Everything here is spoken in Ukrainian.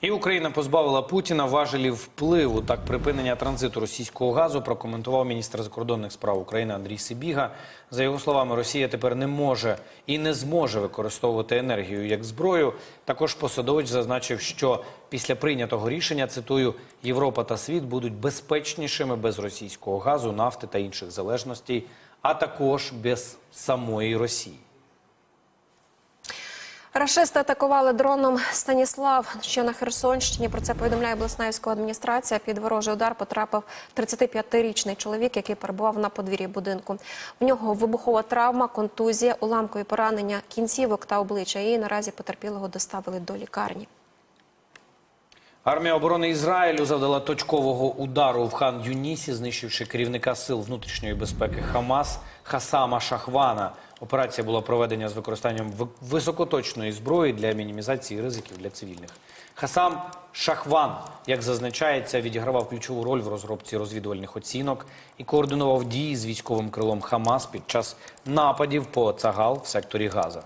І Україна позбавила Путіна важелів впливу. Так, припинення транзиту російського газу прокоментував міністр закордонних справ України Андрій Сибіга. За його словами, Росія тепер не може і не зможе використовувати енергію як зброю. Також посадовець зазначив, що після прийнятого рішення цитую Європа та світ будуть безпечнішими без російського газу, нафти та інших залежностей, а також без самої Росії. Рашисти атакували дроном Станіслав, що на Херсонщині. Про це повідомляє обласна адміністрація. Під ворожий удар потрапив 35-річний чоловік, який перебував на подвір'ї будинку. В нього вибухова травма, контузія, уламкові поранення кінцівок та обличчя. І наразі потерпілого доставили до лікарні. Армія оборони Ізраїлю завдала точкового удару в хан Юнісі, знищивши керівника сил внутрішньої безпеки Хамас Хасама Шахвана. Операція була проведена з використанням ви- високоточної зброї для мінімізації ризиків для цивільних. Хасам Шахван, як зазначається, відігравав ключову роль в розробці розвідувальних оцінок і координував дії з військовим крилом Хамас під час нападів по Цагал в секторі Газа.